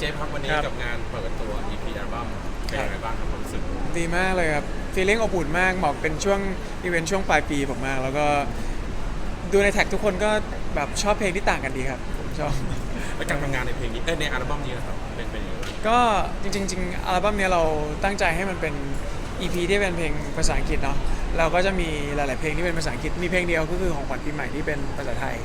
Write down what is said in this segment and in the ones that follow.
เจฟครับวันนี้ครับ กับงานเปิดตัว EP อัลบั้มเป็นยังไงบ้างครับความรู้สึกดีมากเลยครับฟีลลิ่งอบอุ่นมากเหมาะเป็นช่วงอีเวนต์ช่วงปลายปีผมมาก แล้วก็ดูในแท็กทุกคนก็แบบชอบเพลงที่ต่างกันดีครับ ผมชอบ และการทำงานในเพลงนี้เอ้ยในอัลบั้มนี้นะครับเป็นเป็นยังไงบ้างก็จริงๆจริงอัลบั้มเนี้ยเราตั้งใจให้มันเป็น EP ที่เป็นเพลงภาษาอังกฤษเนาะเราก็จะมีหลาย ๆ เพลงที่เป็นภาษาอังกฤษมีเพลงเดียวก็คือของขวัญปีใหม่ที่เป็นภาษาไทย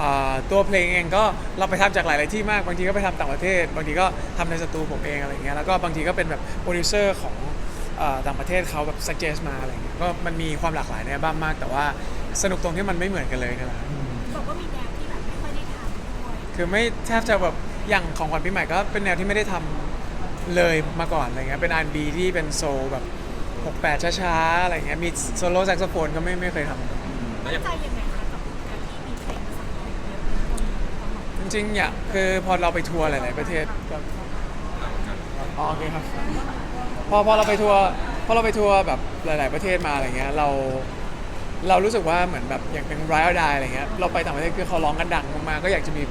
อ่าตัวเพลงเองก็เราไปทำจากหลาย ๆ ที่มากบางทีก็ไปทำต่างประเทศ บางทีก็ทำในสตูผมเองอะไรเงี้ยแล้วก็บางทีก็เป็นแบบโปรดิวเซอร์ของเอ่อต่างประเทศเขาแบบ suggest มาอะไรเงี้ยก็มันมีความหลากหลายในอัลบั้มมาก แต่ว่าสนุกตรงที่มันไม่เหมือนกันเลยนะครับ บอกว่ามีแนวที่แบบไม่ค่อยได้ทำด้วยคือไม่แทบจะแบบอย่างของขวัญปีใหม่ก็เป็นแนวที่ไม่ได้ทำเลยมาก่อนอะไรเงี้ยเป็น R&B ที่เป็นโซลแบบ 68 ช้าๆ อะไรเงี้ยมีโซโล่แซกโซโฟนก็ไม่ไม่เคยทำแล้วอย่างใจยังไง ริงๆอยากคือพอเราไปทัวร์หลาย ๆ ประเทศก็อ๋อโอเคครับพอพอเราไปทัวร์พอเราไปทัวร์แบบหลาย ๆ ประเทศมาอะไรเงี้ยเรา เรารู้สึกว่าเหมือนแบบอย่างเป็นไรอัลไดอะไรเงี้ยเราไปต่างประเทศคือเขาร้องกันดังมากๆก็อยากจะมี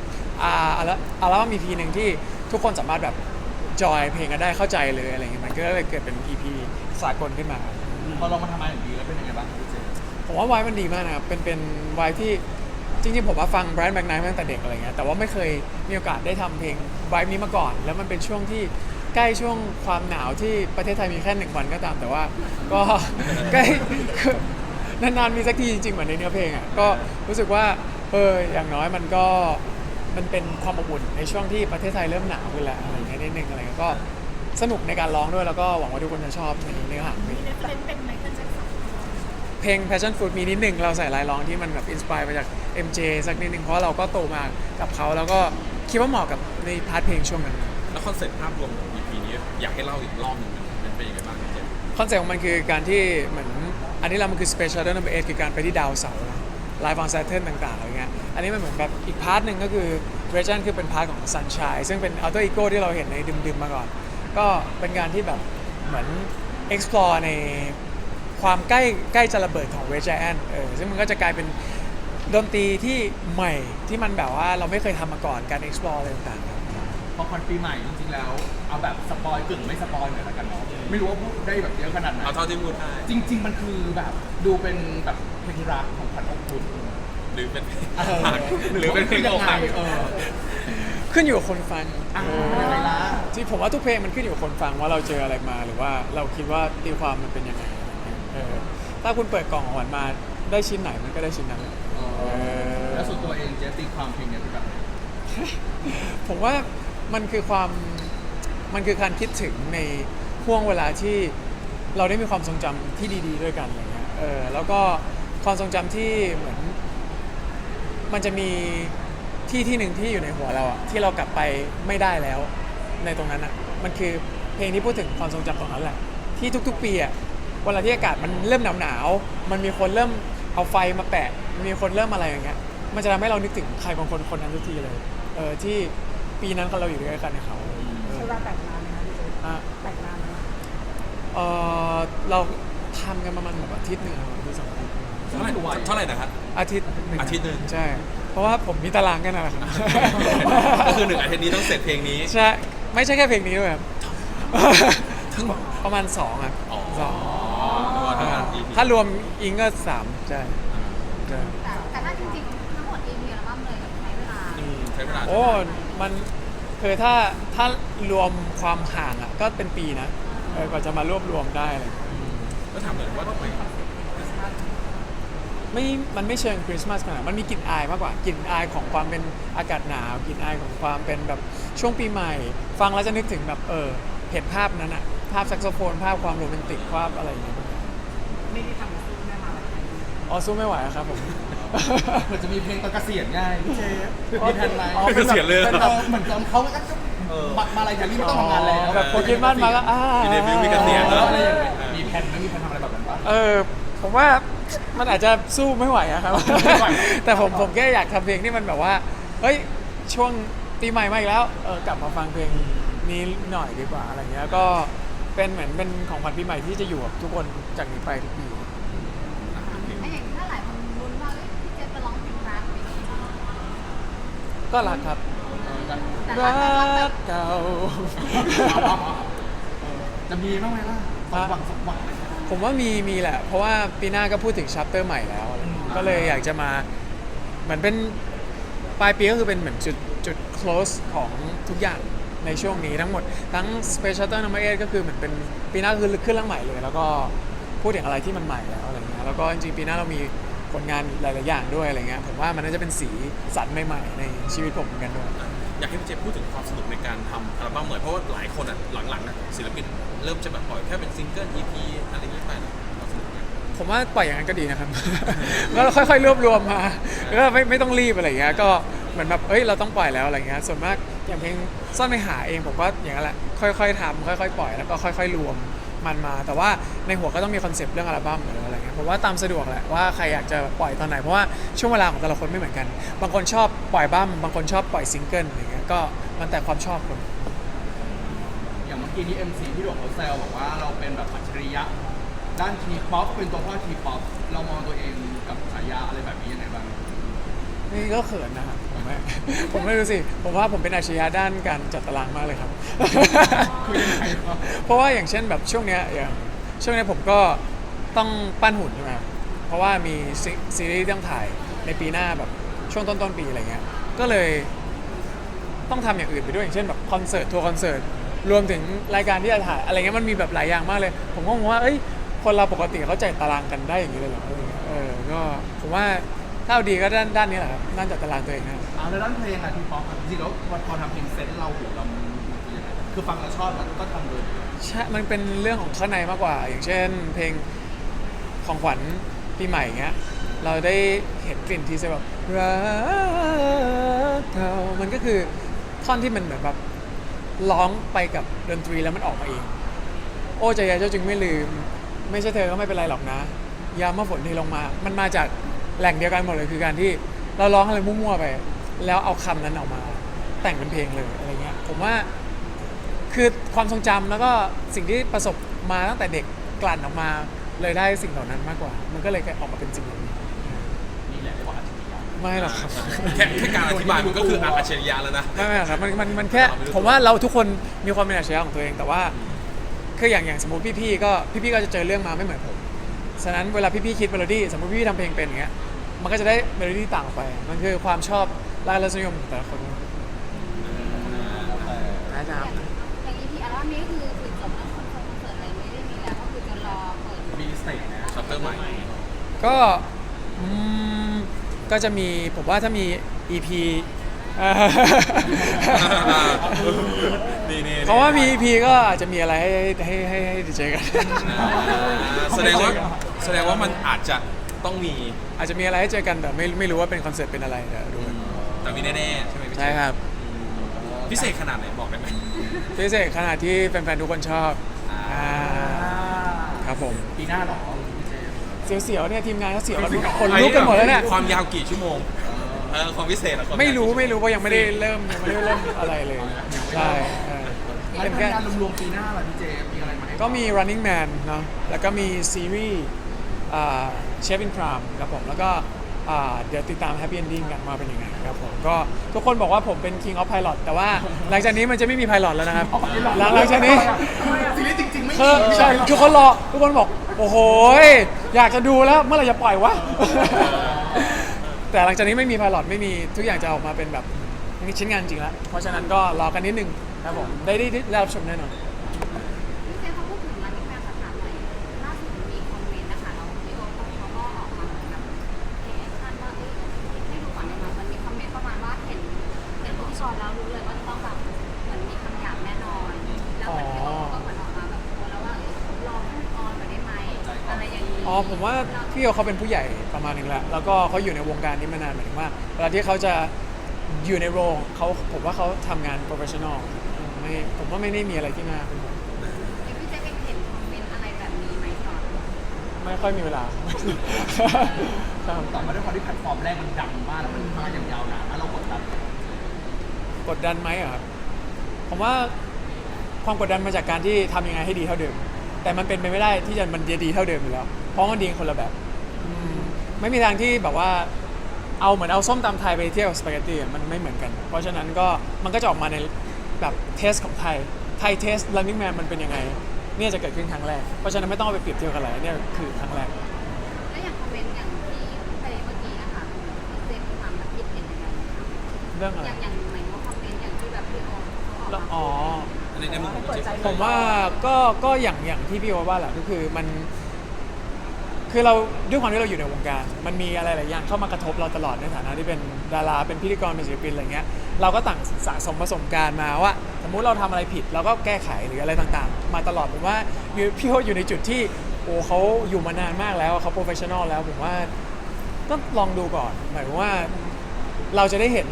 อ่าอัลอัลบั้มมีพีหนึ่งที่ทุกคนสามารถแบบจอยเพลงกันได้เข้าใจเลยอะไรเงี้ยมันก็เลยเกิดเป็น EP สากลขึ้นมา พอลองมาทำงานอย่างดีแล้วเป็นยังไงบ้างครับพี่เจผมว่าวายมันดีมากนะครับเป็นเป็นวายที่ จริงๆผมว่าฟังแบรนด์แบ็กไนท์มาตั้งแต่เด็กอะไรเงี้ยแต่ว่าไม่เคยมีโอกาสได้ทำเพลงวายนี้มาก่อน แล้วมันเป็นช่วงที่ใกล้ช่วงความหนาวที่ประเทศไทยมีแค่หนึ่งวันก็ตาม แต่ว่าก็ ใกล้คือนานๆมีสักทีจริงๆเหมือนในเนื้อเพลงอะก็รู้สึกว่าเอออย่างน้อยมันก็มันเป็นความอบอุ่นในช่วงที่ประเทศไทยเริ่มหนาวขึ้นแล้วอะไรเงี้ยนิดนึงอะไรเงี้ยก็สนุกในการร้องด้วยแล้วก็หวังว่าทุกคนจะชอบในเนื้อหาเพลง มีเรฟเฟนเป็นไม เพลง Passion Fruit มีนิดหนึ่งเราใส่ลายร้องที่มันแบบอินสปายมาจาก MJ สักนิดหนึ่งเพราะเราก็โตมากับเขาแล้วก็คิดว่าเหมาะกับในพาร์ทเพลงช่วงนั้น แล้วคอนเซ็ปต์ภาพรวมของ EP นี้อยากให้เล่าอีกรอบหนึ่งมันเป็นยังไงบ้างพี่เจฟคอนเซ็ปต์ของมันคือการที่เหมือนอันนี้เรามันคือ Special Number 8คือการไปที่ดาวเสาร์ไลฟ์ออนแซทเทิลต่างๆอะไรเงี้ยอันนี้มันเหมือนแบบอีกพาร์ทหนึ่งก็คือเวอร์ชันคือเป็นพาร์ทของ Sunshine ซึ่งเป็น Alter Ego ที่เราเห็นในดึมๆมาก่อน ก็เป็นการที่แบบเหมือน explore ใน ความใกล้ใกล้จะระเบิดของเวจแอนเออซึ่งมันก็จะกลายเป็นดนตรีที่ใหม่ที่มันแบบว่าเราไม่เคยทำมาก่อนการ explore อะไรต่างๆครับพอคอนปีใหม่จริงๆแล้ว เอาแบบสปอยกึ่งไม่สปอยหน่อยละกันเนาะไม่รู้ว่าพูดได้แบบเยอะขนาดไหนเอาเท่าที่พูดได้จริง ๆ มันคือแบบดูเป็นแบบเพลงรักของขวัญอบอุ่นหรือเป็นเพลงเออหรือเป็นเพลงยัอกไงหักเออขึ้นอยู่กับคนฟังอะเออเป็นยังไงล่ะที่ผมว่าทุกเพลงมันขึ้นอยู่กับคนฟังว่าเราเจออะไรมาหรือว่าเราคิดว่าตีความมันเป็นยังไงอะไรเงี้ยเออ ถ้าคุณเปิดกล่องของขวัญมาได้ชิ้นไหนมันก็ได้ชิ้นนั้นเลยเออแล้วส่วนตัวเองเจฟตีความเพลงเนี้ยเป็นแบบไหนผมว่ามันคือความมันคือการคิดถึงในห่วงเวลาที่เราได้มีความทรงจำที่ดี ๆ ด้วยกันอะไรเงี้ยเออแล้วก็ความทรงจำที่เหมือน มันจะมีที่ที่หนึ่งที่อยู่ในหัวเราอะที่เรากลับไปไม่ได้แล้วในตรงนั้นอะมันคือเพลงที่พูดถึงความทรงจำตรงนั้นแหละ ที่ทุก ๆ ปีอะ เวลาที่อากาศมันเริ่มหนาวๆมันมีคนเริ่มเอาไฟมาแปะ มีคนเริ่มอะไรอย่างเงี้ย มันจะทำให้เรานึกถึงใครบางคนคนนั้นทุกทีเลย เออที่ปีนั้นเราอยู่ด้วยกันในเขาเออใช้เวลาแต่งงานไหมคะพี่เจอะแต่งงานไหมเออเราทำกันประมาณแบบอาทิตย์หนึ่งครับที่สองอาทิตย์เท่าไหร่เท่าไหร่นะครับ อาทิตย์หนึ่งอาทิตย์หนึ่ง ใช่ เพราะว่าผมมีตารางกันนั่นแหละครับ ก็คือหนึ่งอาทิตย์นี้ต้องเสร็จเพลงนี้ ใช่ ไม่ใช่แค่เพลงนี้ด้วยครับ ทั้งหมด ประมาณสองอะอ๋อ สองแล้วก็ทั้ง EP ถ้ารวมอิงก็สามใช่ใช่แต่แต่ถ้าจริงๆทั้งหมดเองมีอัลบั้มเลยใช้เวลาอืมใช้เวลาโอ้มันคือถ้าถ้ารวมความห่างอะก็เป็นปีนะเออกว่าจะมารวบรวมได้อะไรอย่างเลย ก็ถามเลยว่าทำไมไม่ มันไม่เชิงคริสต์มาสขนาดนั้นมันมีกลิ่นอายมากกว่ากลิ่นอายของความเป็นอากาศหนาวกลิ่นอายของความเป็นแบบช่วงปีใหม่ ฟังแล้วจะนึกถึงแบบเออเห็นภาพนั้นอะภาพแซกโซโฟนภาพความโรแมนติกภาพอะไรอย่างเงี้ย ไม่ได้ทำซื้อแม่มาอะไรกันอ๋อสู้ไม่ไหวอะครับผม เหมือนจะมีเพลงตอนเกษียณไงพี่เจฟอ๋อมีแผนไหมอ๋อเกษียณเลยเป็นแบบเหมือนกับเขาก็มามาอะไรอย่างนี้ไม่ต้องทำงานแล้วแบบโปรแกรมมันมาก็อ่ามีเดบิวต์มีเกษียณแล้วอะไรอย่างเงี้ยมีแผนไหมมีแผนทำอะไรแบบนั้นปะ เออผมว่ามันอาจจะสู้ไม่ไหวอะครับ ไม่ไหว แต่ผมผมแค่อยากทำเพลงที่มันแบบว่า เฮ้ย ช่วงปีใหม่มาอีกแล้วเออกลับมาฟังเพลงนี้หน่อยดีกว่าอะไรเงี้ยก็เป็นเหมือนเป็นของขวัญปีใหม่ที่จะอยู่กับทุกคนจากนี้ไปทุกปี ไอ้อย่างที่ถ้าหลายคนลุ้นว่าเอ้ยพี่เจฟจะร้องเพลงรั กอะไรอย่างเงี้ยก็รักครับเกันแต่รัถ้าจะรับแบบกเก่า จะมีบ้างไหมล่ะสมหวังสมหวังเลยผมว่ามีมีแหละ เพราะว่าปีหน้าก็พูดถึงชัปเตอร์ใหม่แล้วอะไรเงี้ยก็เลยอยากจะมาเหมือนเป็นปลายปีก็คือเป็นเหมือนจุดจุด close ของทุกอย่างในช่วงนี้ทั้งหมด ทั้ง Special Turn Number 8ก็คือเหมือนเป็นปีหน้าคือขึ้นเรื่องใหม่เลย แล้วก็พูดถึงอะไรที่มันใหม่แล้วอะไรเงี้ยแล้วก็จริงๆปีหน้าเรามี ผลงานหลาย ๆ อย่างด้วยอะไรเงี้ยผมว่ามันน่าจะเป็นสีสันใหม่ ๆ ในชีวิตผมเหมือนกันด้วยอยากให้พี่เจพูดถึงความสนุกในการทำอัลบั้มใหม่เพราะว่าหลายคนอะหลังๆนะศิลปินเริ่มจะแบบปล่อยแค่เป็นซิงเกิล EP อะไรอย่างนี้ไปนะความสนุกเนี่ย ผมว่าปล่อยอย่างนั้นก็ดีนะครับ แล้วค่อย ๆ รวบรวมมาแล้วก็ไม่ไม่ต้องรีบอะไรอย่างเงี้ยก็เหมือนแบบเอ้ยเราต้องปล่อยแล้วอะไรเงี้ยส่วนมากอย่างเพลงซ่อนไม่หาเองผมก็อย่างนั้นแหละค่อย ๆทำค่อย ๆ ปล่อยแล้วก็ค่อย ๆ รวมมันมา แต่ว่าในหัวก็ต้องมีคอนเซปต์เรื่องอัลบั้มหรืออะไรเงี้ย ผมว่าตามสะดวกแหละว่าใครอยากจะปล่อยตอนไหนเพราะว่าช่วงเวลาของแต่ละคนไม่เหมือนกัน บางคนชอบปล่อยบั้มบางคนชอบปล่อยซิงเกิลอะไรเงี้ยก็มันแต่ความชอบคนอย่างเมื่อกี้นี้ MC ที่หลวงเขาแซวบอกว่าเราเป็นแบบอัจฉริยะด้านทีป๊อปเป็นตัวพ่อทีป๊อปเรามองตัวเองกับฉายาอะไรแบบนี้ยังไงบ้างนี่ก็เขินนะครับผมไม่ผมไม่รู้สิ ผมว่าผมเป็นอาชญาด้านการจัดตารางมากเลยครับคุยยังไงวะเพราะว่าอย่างเช่นแบบช่วงเนี้ยอย่างช่วงเนี้ยผมก็ ต้องปั้นหุ่นใช่ไหมครับเพราะว่ามีซีซีรีส์ที่ต้องถ่ายในปีหน้าแบบช่วงต้นต้นๆปีอะไรเงี้ย ก็เลยต้องทำอย่างอื่นไปด้วยอย่างเช่นแบบคอนเสิร์ตทัวร์คอนเสิร์ตรวมถึงรายการที่จะถ่ายอะไรเงี้ยมันมีแบบหลายอย่างมากเลย ผมก็งงว่าเอ้ยคนเราปกติเขาจัดตารางกันได้อย่างนี้เลยเหรออะไรเงี้ยเออก็ผมว่าถ้าเอาดีก็ด้านด้านนี้แหละครับด้านจัดตารางตัวเองนะครับ เอาแล้วด้านเพลงอะทีป๊อปอะจริงๆแล้วพอทำเพลงเซตเราหูเรามันคือยังไงคือฟังแล้วชอบแล้วก็ทำเลย ใช่ มันเป็นเรื่องของข้างในมากกว่า อย่างเช่น เพลง ของขวัญปีใหม่เงี้ยเราได้เห็นกลิ่นที่จะแบบรักเขามันก็คือท่อนที่มันเหมือนแบบร้องไปกับดนตรีแล้วมันออกมาเอง โอ้ใจยาเจ้าจึงไม่ลืม ไม่ใช่เธอก็ไม่เป็นไรหรอกนะ ยามเมื่อฝนที่ลงมา มันมาจากแหล่งเดียวกันหมดเลยคือการที่เราร้องอะไรมั่วๆไป แล้วเอาคำนั้นออกมา แต่งเป็นเพลงเลยอะไรเงี้ยผมว่าคือความทรงจำแล้วก็สิ่งที่ประสบมาตั้งแต่เด็กกลั่นออกมา เลยได้สิ่งเหล่านั้นมากกว่า มันก็เลยออกมาเป็นจริงแบบนี้นี่แหละเรียกว่าอัจฉริยะไม่หรอกครับ แค่แค่การอธิบายมันก็คืออัจฉริยะแล้วนะ ไม่ไม่หรอกครับมันมันมันแค่เราไม่รู้ผมว่าเราทุกคนมีความเป็นอัจฉริยะของตัวเอง แต่ว่าคืออย่างอย่างสมมติพี่ๆก็พี่ๆก็จะเจอเรื่องมาไม่เหมือนผมฉะนั้นเวลาพี่ๆคิดเมโลดี้สมมติพี่ๆทำเพลงเป็นอย่างเงี้ยมันก็จะได้เมโลดี้ต่างออกไป มันคือความชอบและรสนิยมของแต่ละคนนะคอรับย่างอย่าง EP อัลบั้มนี้ก็คือ ตจนะชัปเตอร์ใหม่ก็อืมก็จะมีผมว่าถ้ามี EP อ่านี่นี่เพราะว่ามี EP ก็อาจจะมีอะไรให้ให้ให้ให้ได้เจอกันอ่าแสดงว่าแสดงว่ามันอาจจะต้องมีอาจจะมีอะไรให้เจอกันแต่ไม่ไม่รู้ว่าเป็นคอนเสิร์ตเป็นอะไรเดี๋ยวดูกันแต่มีแน่ๆใช่ไหมพี่เจใช่ครับพิเศษขนาดไหนบอกได้ไหมพิเศษขนาดที่แฟนๆทุกคนชอบอ่าอ่า ครับผมปีหน้าเหรอพี่เจมส์เสียวๆเนี่ยทีมงานเขาเสียวกันคนลุกกันหมดแล้วเนี่ยความยาวกี่ชั่วโมงเออความพิเศษอะความไม่รู้ยาวกี่ไม่รู้เพราะยังไม่ได้เริ่มยังไม่ได้เริ่มอะไรเลยใช่ใช่แล้วเป็นทำแค่งานรวมๆปีหน้าล่ะพี่เจมส์มีอะไรไหมก็มี running man เนาะแล้วก็มีซีรีส์เชฟอินครามครับผมแล้วก็อ่าเดี๋ยวติดตาม Happy Ending กันว่าเป็นยังไงครับผมก็ทุกคนบอกว่าผมเป็น King of Pilot แต่ว่าหลังจากนี้มันจะไม่มี Pilot แล้วนะครับหลังหลังจากนี้ซีรีส์จริงๆไม่ คือมีใช่ทุกคนรอทุกคนบอก โอ้โหยอยากจะดูแล้วเมื่อไหร่จะปล่อยวะ แต่หลังจากนี้ไม่มีพาลอตไม่มีทุกอย่างจะออกมาเป็นแบบชิ้นงานจริงแล้วเพราะฉะนั้นก็รอกันนิดนึงครับผมได้ได้ได้รับชมแน่นอน ผมว่าพี่โอเขาเป็นผู้ใหญ่ประมาณหนึงแล้ว แล้วก็เขาอยู่ในวงการนี้มานานหมายถึงว่าเวลาที่เขาจะอยู่ในโรงเขาผมว่าเขาทำงานโปรเฟชชั่นอลไม่ผมว่าไม่ได้มีอะไรที่น่าเป็นห่วงพี่เจไปเห็นคอมเมนต์อะไรแบบนี้ไหมก่อนไม่ค่อยมีเวลา ครับแต่มาด้วยความที่แพลตฟอร์มแรกมันดังมากแล้วมันมาอย่างยาวนานแล้วเรากดดันกดดันไหมอะครับผมว่าความกดดันมาจากการที่ทำยังไงให้ดีเท่าเดิม แต่มันเป็นไปไม่ได้ที่จะมันจะดีเท่าเดิมอยู่แล้ว เพราะมันดีคนละแบบอืมไม่มีทางที่แบบว่าเอาเหมือนเอาส้มตำไทยไปเทียบกับสปาเกตตี้อะมันไม่เหมือนกัน เพราะฉะนั้นก็มันก็จะออกมาในแบบเทสของไทย ไทยเทส running man มันเป็นยังไง เนี่ยจะเกิดขึ้นครั้งแรก เพราะฉะนั้นไม่ต้องเอาไปเปรียบเทียบกันเลยเนี่ยคือครั้งแรก แล้วอย่างคอมเมนต์อย่างที่ไปเมื่อกี้นะคะเจมส์ถามแบบคิดเห็นยังไงคะเรื่องอะไร อย่างอย่างหมายว่าคอมเมนต์อย่างที่แบบพี่โอเขาออกแล้วมาอ๋อใน ในมุมของคุณเจฟผมว่าก็ก็อย่างอย่างที่พี่โอว่าแหละก็คือมัน คือเราด้วยความที่เราอยู่ในวงการ มันมีอะไรหลายอย่างเข้ามากระทบเราตลอดในฐานะที่เป็นดาราเป็นพิธีกรเป็นศิลปินอะไรเงี้ยเราก็ต่างสะสมประสบการณ์มาว่า สมมุติเราทำอะไรผิดเราก็แก้ไขหรืออะไรต่างๆ มาตลอดผมว่าพี่โออยู่ในจุดที่โอ้เขาอยู่มานานมากแล้วเขาโปรเฟชชั่นอลแล้วผมว่าก็ลองดูก่อนหมายว่า เราจะได้เห็น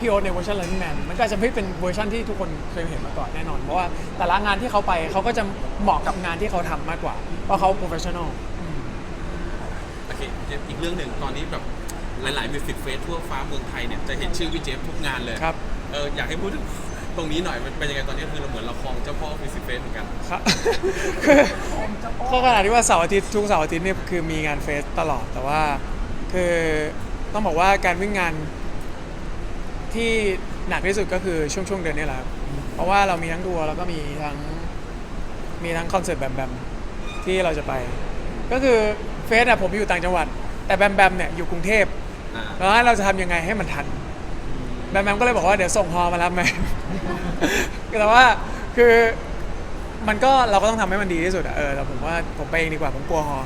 พี่โอ๊ตในเวอร์ชัน Running Man มันก็อาจจะไม่เป็นเวอร์ชันที่ทุกคนเคยเห็นมาก่อนแน่นอน เพราะว่าแต่ละงานที่เขาไปเขาก็จะเหมาะกับงานที่เขาทำมากกว่า เพราะเขาโปรเฟชชั่นอล โอเคเจฟอีกเรื่องหนึ่งตอนนี้แบบหลายๆมิวสิกเฟสทั่วฟ้าเมืองไทยเนี่ยจะเห็นชื่อพี่เจฟทุกงานเลยครับ เอออยากให้พูดถึงตรงนี้หน่อยมันเป็นยังไงตอนนี้คือเราเหมือนเราครองเจ้าพ่อมิวสิกเฟสเหมือนกัน ครับคือก็ขนาดที่ว่าเสาร์อาทิตย์ทุกเสาร์อาทิตย์เนี่ยคือมีงานเฟสตลอดแต่ว่า คือต้องบอกว่าการวิ่งงาน ที่หนักที่สุดก็คือช่วงช่วงเดือนนี้แหละครับเพราะว่าเรามีทั้งทัวแล้วก็มีทั้งมีทั้งคอนเสิร์ตแบมแบมที่เราจะไป ก็คือเฟสอะผมอยู่ต่างจังหวัด แต่แบมแบมเนี่ยอยู่กรุงเทพอ่าแล้วเราจะทำยังไงให้มันทัน แบมแบมก็เลยบอกว่าเดี๋ยวส่งฮอมารับไหม แต่ว่าคือมันก็เราก็ต้องทำให้มันดีที่สุดอะเออแต่ผมว่าผมไปเองดีกว่าผมกลัวฮอ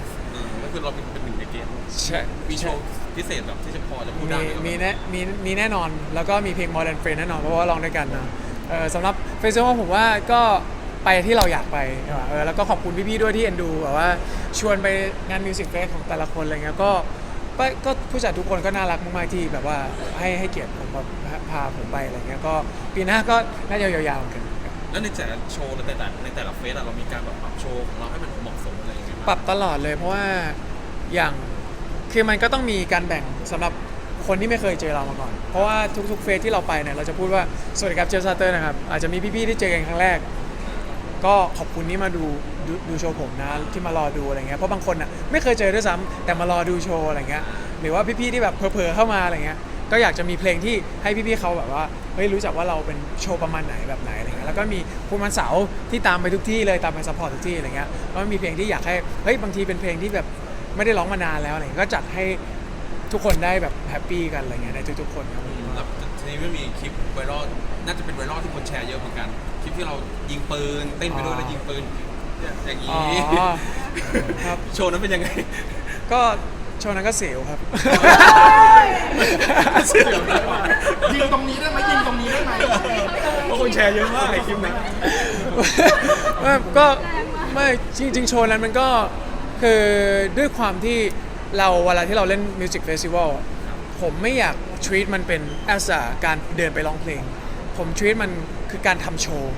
คือเราเป็นเป็นหนึ่งในเกมใช่มีโชว์พิเศษแบบที่จะพอจะพูดได้มีไหมครับมีแน่มีมีแน่นอนแล้วก็มีเพลง More Than Friend แน่นอนเพราะว่าร้องด้วยกันนะเออสำหรับเฟซบุ๊กผมว่าก็ไปที่เราอยากไปเออแล้วก็ขอบคุณพี่ๆด้วยที่เอ็นดูแบบว่าชวนไปงานมิวสิกเฟสของแต่ละคนอะไรเงี้ยก็ก็ก็ผู้จัดทุกคนก็น่ารักมากๆที่แบบว่าให้ให้เกียรติผมแบบพาผมไปอะไรเงี้ยก็ปีหน้าก็น่าจะยาวๆเหมือนกัน แล้วในแต่ละโชว์ในแต่ละในแต่ละเฟสอะเรามีการแบบปรับโชว์ของเราให้มันเหมาะ ปรับตลอดเลยเพราะว่าอย่างคือมันก็ต้องมีการแบ่งสำหรับคนที่ไม่เคยเจอเรามาก่อน เพราะว่าทุกๆเฟสที่เราไปเนี่ยเราจะพูดว่าสวัสดีครับเจลซาเตอร์นะครับอาจจะมีพี่ๆที่เจอกันครั้งแรก ก็ขอบคุณที่มาดูดูดูโชว์ผมนะที่มารอดูอะไรเงี้ยเพราะบางคนอะไม่เคยเจอด้วยซ้ำแต่มารอดูโชว์อะไรเงี้ยหรือว่าพี่ๆที่แบบเผลอๆเข้ามาอะไรเงี้ย ก็อยากจะมีเพลงที่ให้พี่ๆเขาแบบว่าเฮ้ยรู้จักว่าเราเป็นโชว์ประมาณไหนแบบไหนอะไรเงี้ยแล้วก็มีคุณวันเสาร์ที่ตามไปทุกที่เลยตามไปซัพพอร์ตทุกที่อะไรเงี้ยก็มีเพลงที่อยากให้เฮ้ยบางทีเป็นเพลงที่แบบไม่ได้ร้องมานานแล้วอะไรเงี้ยก็จัดให้ทุกคนได้แบบแฮปปี้กันอะไรเงี้ยในทุกๆคนครับแล้วทีนี้ไม่มีคลิปไวรัลน่าจะเป็นไวรัลที่คนแชร์เยอะเหมือนกัน คลิปที่เรายิงปืนเต้นไปด้วยแล้วยิงปืนเนี่ยอย่างนี้อ๋อครับโชว์นั้นเป็นยังไงก็โชว์นั้นก็เสียวครับเสียวนะยิงตรงนี้ได้ไหมยิงตรงนี้ได้ไหมเพราะคนแชร์เยอะมากในคลิปนั้นไม่ก็ไม่จริง ๆ โชว์นั้นมันก็คือด้วยความที่เราเวลาที่เราเล่นมิวสิกเฟสติวัลผมไม่อยาก treat มันเป็น as a การเดินไปร้องเพลง ผม treat มันคือการทำโชว์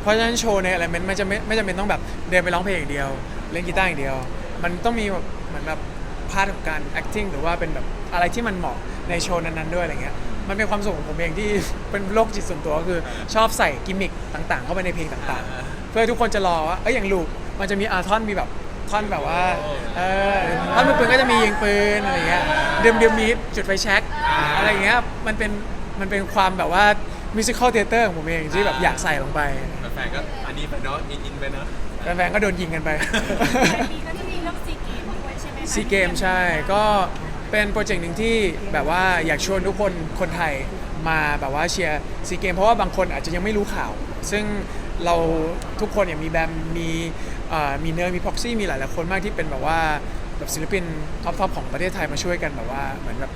เพราะฉะนั้นโชว์ในอะไรมันไม่จำเป็นไม่จำเป็นต้องแบบเดินไปร้องเพลงอย่างเดียว เล่นกีตาร์อย่างเดียว มันต้องมีแบบเหมือนแบบ พาร์ทของการ acting หรือว่าเป็นแบบอะไรที่มันเหมาะในโชว์นั้นๆด้วยอะไรเงี้ยมันเป็นความสุขของผมเองที่ เป็นโรคจิตส่วนตัวก็คือชอบใส่กิมมิคต่างๆ เข้าไปในเพลงต่างๆ เพื่อให้ทุกคนจะรอว่าเอ้ยอย่างลูกมันจะมีอาท่อนมีแบบท่อนแบบว่าเออท่อนมือปืนก็จะมียิงปืนอะไรเงี้ยเดิมเดิมมีจุดไฟแช็กอะไรเงี้ยมันเป็นมันเป็นความแบบว่ามิวสิควลเทเตอร์ของผมเองที่แบบอยากใส่ลงไปแฟนๆก็อันนี้ไปเนาะอินอินไปเนาะแฟนๆก็โดนยิงกันไป ซีเกมใช่ ก็เป็นโปรเจกต์หนึ่งที่แบบว่าอยากชวนทุกคนคนไทยมาแบบว่าเชียร์ซีเกมเพราะว่าบางคนอาจจะยังไม่รู้ข่าว ซึ่งเราทุกคนเนี่ยมีแบมมีมีเนยมีพ็อกซี่มีหลายๆคนมากที่เป็นแบบว่าแบบศิลปินท็อปทอปของประเทศไทยมาช่วยกันแบบว่าเหมือนแบบ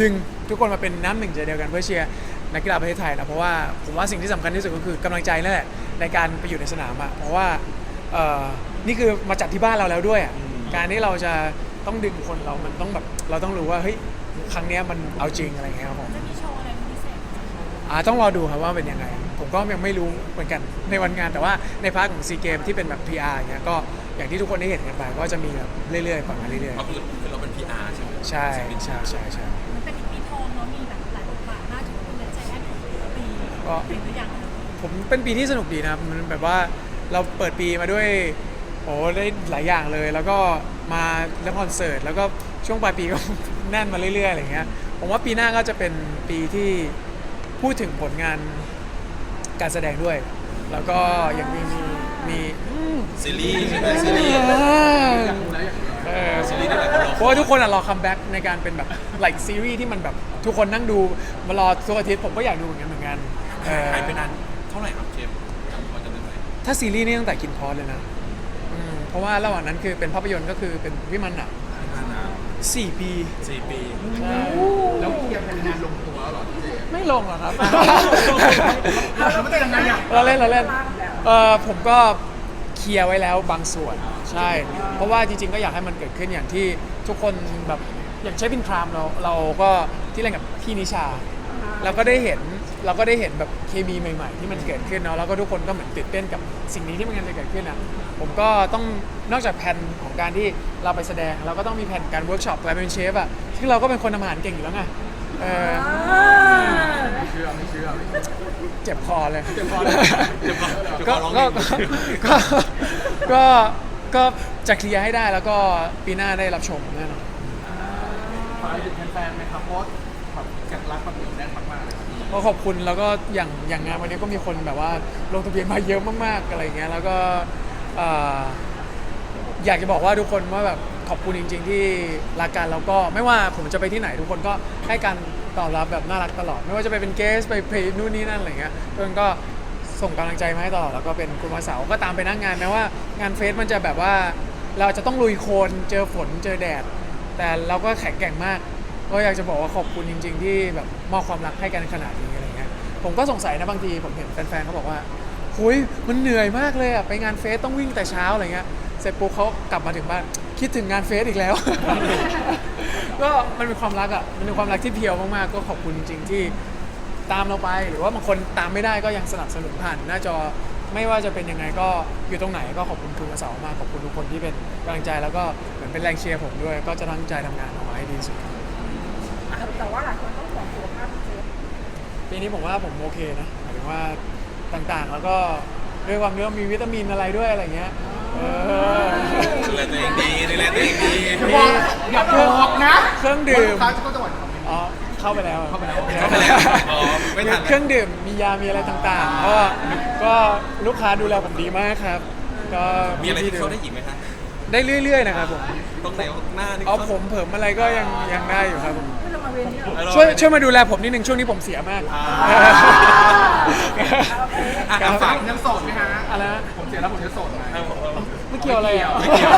ดึงทุกคนมาเป็นน้ำหนึ่งใจเดียวกันเพื่อเชียร์นักกีฬาประเทศไทยนะเพราะว่าผมว่าสิ่งที่สำคัญที่สุดก็คือกำลังใจนั่นแหละในการไปอยู่ในสนามอะเพราะว่านี่คือมาจัดที่บ้านเราแล้วด้วยอะ การที่เราจะต้องดึงคนเรามันต้องแบบเราต้องรู้ว่าเฮ้ยครั้งเนี้ยมันเอาจริงอะไรอย่างเงี้ยครับผม จะมีโชว์อะไรเป็นพิเศษไหมอ่าต้องรอดูครับว่าเป็นยังไง ผมก็ยังไม่รู้เหมือนกันในวันงานแต่ว่าในพาร์ทของซีเกมที่เป็นแบบ PR อย่างเงี้ยก็อย่างที่ทุกคนได้เห็นกันไปก็จะมีแบบเรื่อยๆปล่อยมาเรื่อยก็คือคือเราเป็น PR ใช่ไหมๆ ใช่ใช่ใช่ใช่มันเป็นอีกปีทองเนาะมีแบบหลายบทบาทน่าจะเป็นใจแอนปีก็ เป็นหรือยังคะผมเป็นปีที่สนุกดีนะครับมันแบบว่าเราเปิดปีมาด้วย โอ้ได้หลายอย่างเลย แล้วก็มาเล่นคอนเสิร์ตแล้วก็ช่วงปลายปีก็ แน่นมาเรื่อยๆอะไรเงี้ยผผมว่าปีหน้าก็จะเป็นปีที่พูดถึงผลงานการแสดงด้วย แล้วก็ยังมีมีมีอืมซีรีส์ใช่ไหมซีรีส์อยากดูแล้วอยากดูแล้วเออ ซีรีส์ที่หลายคนรอเพราะว่าทุกคนอะรอคัมแบ็กในการเป็นแบบ like ซีรีส์ที่มันแบบ ทุกคนนั่งดูมารอทุกอาทิตย์ผมก็อยากดูเหมือนกันเหมือนกันเออหายไปนานเท่าไหร่ครับเชฟจำพอจำได้ไหมถ้าซีรีส์นี่ตั้งแต่กินพอสเลยนะอืมเพ ราะว่าระหว่างนั้นคือเป็นภาพยนตร์ก็คือเป็นวิมันหนักนานนะสี่ปีสี่ปีใช่แล้วเคลียร์เป็นงานลงตัวแล้วเหรอพี่เจไม่ลงหรอกครับ แล้วมันจะยังไงอะเราเล่นเราเล่นเออผมก็เคลียร์ไว้แล้วบางส่วนใช่ เพราะว่าจริงๆก็อยากให้มันเกิดขึ้นอย่างที่ทุกคนแบบอย่างเชฟบินครามเราเราก็ที่เล่นกับพี่นิชา เราก็ได้เห็น เราก็ได้เห็นแบบเคมีใหม่ ๆ ที่มันเกิดขึ้นเนาะแล้วก็ทุกคนก็เหมือนตื่นเต้นกับสิ่งนี้ที่มันกำลังจะเกิดขึ้นอะผมก็ต้องนอกจากแผนของการที่เราไปแสดง เราก็ต้องมีแผนการเวิร์กช็อปกลายเป็นเชฟอะซึ่งเราก็เป็นคนทำอาหารเก่งอยู่แล้วไงเออไม่เชื่อไม่เชื่อเจ็บคอเลย เจ็บคอเลยเจ็บคอเจ็บคก็อร้องก็ลง ก็ก็ก็จะเคลียร์ให้ได้แล้วก็ปีหน้าได้รับชมแน่นอน ฝากถึงแฟนๆไหมครับเพราะ แบบแกรักแบบเหนียวแน่นมากๆเลยครับก็ขอบคุณแล้วก็อย่างอย่างงานวันนี้ก็มีคนแบบว่าลงทะเบียนมาเยอะมากๆอะไรเงี้ยแล้วก็เอ่ออยากจะบอกว่าทุกคนว่าแบบขอบคุณจริง ๆ ที่รักกันแล้วก็ไม่ว่าผมจะไปที่ไหนทุกคนก็ให้การตอบรับแบบน่ารักตลอด ไม่ว่าจะไปเป็นเกสไปเพลย์นู่นนี่นั่นอะไรเงี้ยทุกคนก็ส่งกำลังใจมาให้ตลอดแล้วก็เป็นคุณมาเสาก็ตามไปนั่งงานแม้ว่างานเฟสมันจะแบบว่า เราจะต้องลุยโคลนเจอฝนเจอแดด แต่เราก็แข็งแกร่งมาก ก็อยากจะบอกว่าขอบคุณจริง ๆ ที่แบบมอบความรักให้กันขนาดนี้อะไรเงี้ยผมก็สงสัยนะบางทีผมเห็นแฟนๆเขาบอกว่าหุยมันเหนื่อยมากเลยอะไปงานเฟสต้องวิ่งแต่เช้าอะไรเงี้ยเสร็จปุ๊บเขากลับมาถึงบ้านคิดถึงงานเฟสอีกแล้ว ก็มันเป็นความรักอะมันเป็นความรักที่เพียวมากๆก็ขอบคุณจริง ๆ ที่ตามเราไป หรือว่าบางคนตามไม่ได้ก็ยังสนับสนุนผ่านหน้าจอไม่ว่าจะเป็นยังไงก็อยู่ตรงไหนก็ขอบคุณคุณมาเสามากขอบคุณทุกคนที่เป็นกำลังใจแล้วก็เหมือนเป็นแรงเชียร์ผมด้วย ก็จะตั้งใจทำงานออกมาให้ดีที่สุด แต่ว่าหลายคนต้องห่วงสุขภาพพี่เจฟปีนี้ผมว่าผมโอเคนะหมายถึงว่าต่างๆ แล้วก็ด้วยความที่ว่ามีวิตามินอะไรด้วยอะไรเงี้ยเออดูแลตัวเองดีดูแลตัวเองดีมีอย่าบอกนะเครื่องดื่มลูกค้าจะเข้าจังหวัดของอ๋อเข้าไปแล้วเข้าไปแล้วเข้าไปแล้วอ๋อไม่ทันเครื่องดื่มมียา มีอะไรต่างๆ ก็ก็ลูกค้าดูแลผมดีมากครับ ก็มีอะไรที่เขาได้อีกไหมคะได้เรื่อยๆนะครับผมตรงไหนหน้านี่เอาผมเผิมอะไรก็ยังยังได้อยู่ครับผมไม่ต้อง มาเวรนี้หรอเออช่วยช่วยมาดูแลผมนิดนึงช่วงนี้ผมเสียมากอ่าเอออะครับฝากผมยังโสดไหมฮะ อะไรนะ ผมเสียแล้วผมจะโสดไหมเอาเอาเอาไม่เกี่ยวอะไรอะ ไม่เกี่ยว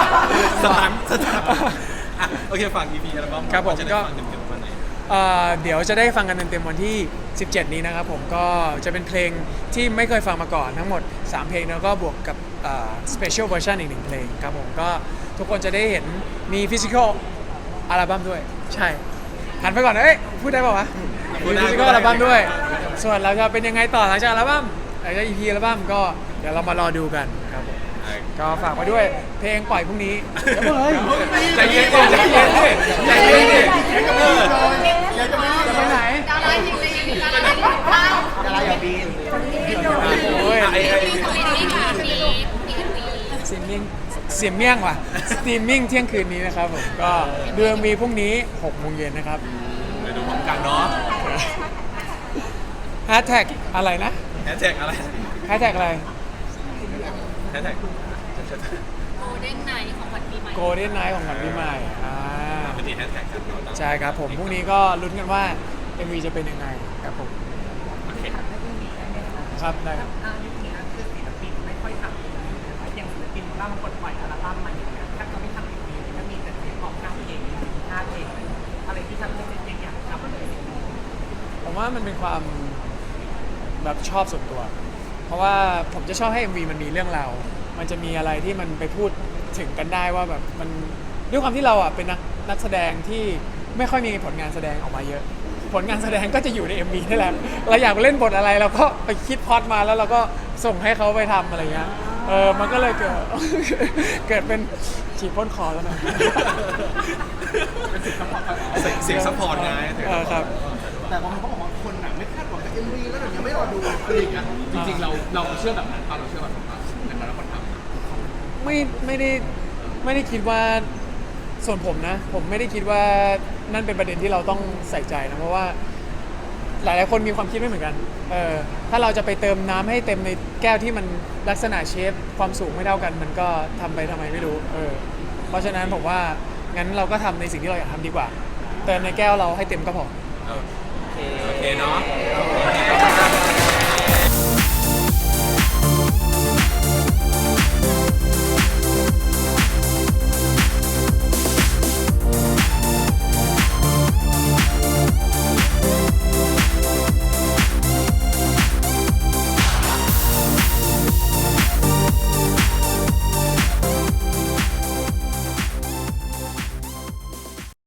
สถานสถานอะโอเคฝาก EP อัลบั้มครับผมจะได้ก็ ฟังเต็มๆวันไหน เอ่อเดี๋ยวจะได้ฟังกันเต็มๆวันที่ 17 นี้นะครับผมก็จะเป็นเพลงที่ไม่เคยฟังมาก่อนทั้งหมด 3 เพลงแล้วก็บวกกับสเปเชียลเวอร์ชันอีกหนึ่งเพลงครับผมก็ทุกคนจะได้เห็นมีฟิสิกอลอัลบั้มด้วย ใช่ หันไปก่อนเอ้ยพูดได้ป่าวะพูมีดได้ฟิสิกอลอัลบั้มด้วย ส่วนเราจะเป็นยังไงต่อหลังจากอัลบั้มหลังจาก EP อัลบั้มก็เดี๋ยวเรามารอดูกันครับผมก็ฝากไว้ด้วยเพลงปล่อยพรุ่งนี้เดี๋ยวเฮ้ยใจเย็นดิใจเย็นดิใจเย็นดิอยากจะไม่รีบจะไปไหนดาราจริงๆดาราจริงๆข้าวอะไรอย่าบีนโอ้ยไอ้ไอ้มีสตรีมมิ่งค่ะมีมีเอ็มวีเสียง เมี่ยงเสียงเมี่ยงว่ะสตรีมมิ่งเที่ยงคืนนี้นะครับผมก็เดือนมีพรุ่งนี้6โมงเย็นนะครับไปดูพร้อมกันเนาะแฮชแท็กอะไรนะแฮชแท็กอะไรแฮชแท็กอะไรแฮชแท็กโอเดนไนของวันปีใหม่โกลเด้นไนท์ของขวัญปีใหม่อ่าเป็นที่แฮชแท็กกันเนาะตามใช่ครับผมพรุ่งนี้ก็ลุ้นกันว่า MV จะเป็นยังไงครับผมโอเคครับได้ครับ อย่างศิลปินล่ามันกดปล่อยอัลบั้มมาอย่างเงี้ยถ้าเขาไม่ทำอย่างนี้ก็มีแต่เพลงออกหน้าเพลงหน้าเพลงอะไรที่ทำเป็นเพลงอยากทำเลยผมว่ามันเป็นความแบบชอบส่วนตัว เพราะว่าผมจะชอบให้ MV มันมีเรื่องราวมันจะมีอะไรที่มันไปพูดถึงกันได้ว่าแบบมันด้วยความที่เราอะเป็นนักนักแสดงที่ไม่ค่อยมีผลงานแสดงออกมาเยอะ ผลงานแสดงก็จะอยู่ใน MV นี่แหละเราอยากเล่นบทอะไรเราก็ไปคิดพอดมาแล้วเราก็ส่งให้เขาไปทำอะไรเงี้ย เออมันก็เลยเกิด เกิดเป็นฉีดพ่นคอแล้วนะเสียงเสียงซัพพอร์ตไงเสียงเอซัอพพคอรัร์บตแต่บางคนเขาบอกว่าคนหนังไม่คาดหวังกับเอ็มวีแล้วเดี๋ยวยังไม่รอดูอะไรอย่างเงี้ยจริงๆเราเราเชื่อแบบนั้นป่ะเราเชื่อแบบนั้นป่ะในฐานะคนทำไม่ไม่ได้ไม่ได้คิดว่าส่วนผมนะ ผมไม่ได้คิดว่านั่นเป็นประเด็นที่เราต้องใส่ใจนะ เพราะว่า หลายๆคนมีความคิดไม่เหมือนกัน เออถ้าเราจะไปเติมน้ำให้เต็มในแก้วที่มันลักษณะเชฟความสูงไม่เท่ากัน มันก็ทำไปทำไมไม่รู้ เออ เพราะฉะนั้นผมว่างั้นเราก็ทำในสิ่งที่เราอยากทำดีกว่า เติมในแก้วเราให้เต็มก็พอ โอเคเนาะ